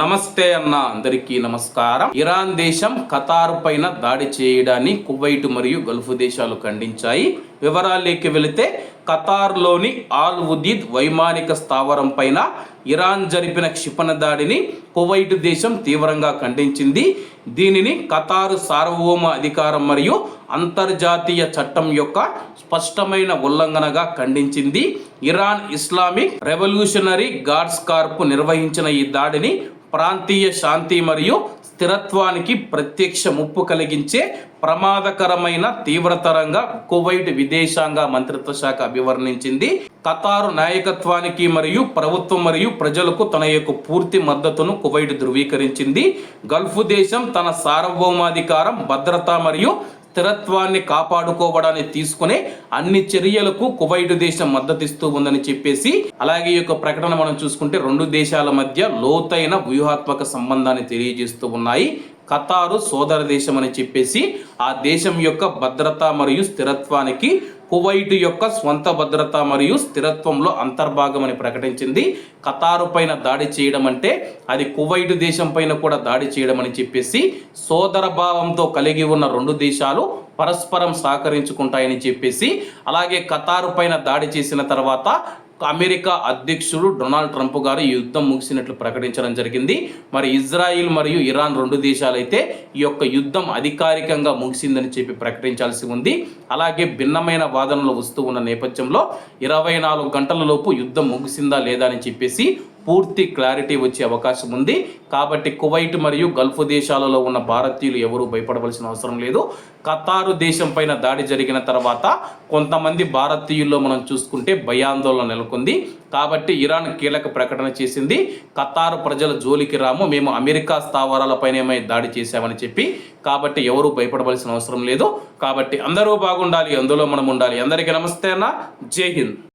నమస్తే అన్న అందరికీ నమస్కారం. ఇరాన్ దేశం ఖతార్ పైన దాడి చేయడాన్ని కువైట్ మరియు గల్ఫ్ దేశాలు ఖండించాయి. వివరాల్లోకి వెళితే ఖతార్లోని ఆల్ ఉదీద్ వైమానిక స్థావరం పైన ఇరాన్ జరిపిన క్షిపణ దాడిని కువైట్ దేశం తీవ్రంగా ఖండించింది. దీనిని ఖతారు సార్వభౌమ అధికారం మరియు అంతర్జాతీయ చట్టం యొక్క స్పష్టమైన ఉల్లంఘనగా ఖండించింది. Iran Islamic Revolutionary Guards corps నిర్వహించిన ఈ దాడిని ప్రాంతీయ శాంతి మరియు స్థిరత్వానికి ప్రత్యక్ష ముప్పు కలిగించే ప్రమాదకరమైన తీవ్రతరంగా కువైట్ విదేశాంగ మంత్రిత్వ శాఖ అభివర్ణించింది. ఖతారు నాయకత్వానికి మరియు ప్రభుత్వం మరియు ప్రజలకు తన యొక్క పూర్తి మద్దతును కువైట్ ధృవీకరించింది. గల్ఫ్ దేశం తన సార్వభౌమాధికారం భద్రత మరియు స్థిరత్వాన్ని కాపాడుకోవడానికి తీసుకునే అన్ని చర్యలకు కువైట్ దేశం మద్దతిస్తూ ఉందని చెప్పేసి అలాగే ఈ యొక్క ప్రకటన మనం చూసుకుంటే రెండు దేశాల మధ్య లోతైన వ్యూహాత్మక సంబంధాన్ని తెలియజేస్తూ ఉన్నాయి. ఖతారు సోదర దేశం అని చెప్పేసి ఆ దేశం యొక్క భద్రత మరియు స్థిరత్వానికి కువైట్ యొక్క స్వంత భద్రత మరియు స్థిరత్వంలో అంతర్భాగమని ప్రకటించింది. ఖతారు పైన దాడి చేయడం అంటే అది కువైట్ దేశం పైన కూడా దాడి చేయడం అని చెప్పేసి సోదర భావంతో కలిగి ఉన్న రెండు దేశాలు పరస్పరం సహకరించుకుంటాయని చెప్పేసి అలాగే ఖతారు పైన దాడి చేసిన తర్వాత అమెరికా అధ్యక్షుడు డొనాల్డ్ ట్రంప్ గారు ఈ యుద్ధం ముగిసినట్లు ప్రకటించడం జరిగింది. మరి ఇజ్రాయిల్ మరియు ఇరాన్ రెండు దేశాలైతే ఈ యొక్క యుద్ధం అధికారికంగా ముగిసిందని చెప్పి ప్రకటించాల్సి ఉంది. అలాగే భిన్నమైన వాదనలు వస్తూ ఉన్న నేపథ్యంలో ఇరవై నాలుగు గంటల లోపు యుద్ధం ముగిసిందా లేదా అని చెప్పేసి పూర్తి క్లారిటీ వచ్చే అవకాశం ఉంది. కాబట్టి కువైట్ మరియు గల్ఫ్ దేశాలలో ఉన్న భారతీయులు ఎవరూ భయపడవలసిన అవసరం లేదు. ఖతారు దేశం పైన దాడి జరిగిన తర్వాత కొంతమంది భారతీయుల్లో మనం చూసుకుంటే భయాందోళన నెలకొంది. కాబట్టి ఇరాన్ కీలక ప్రకటన చేసింది. ఖతారు ప్రజల జోలికి రాము మేము అమెరికా స్థావరాలపైనే దాడి చేశామని చెప్పి. కాబట్టి ఎవరూ భయపడవలసిన అవసరం లేదు. కాబట్టి అందరూ బాగుండాలి అందులో మనం ఉండాలి. అందరికీ నమస్తే అన్న. జై హింద్.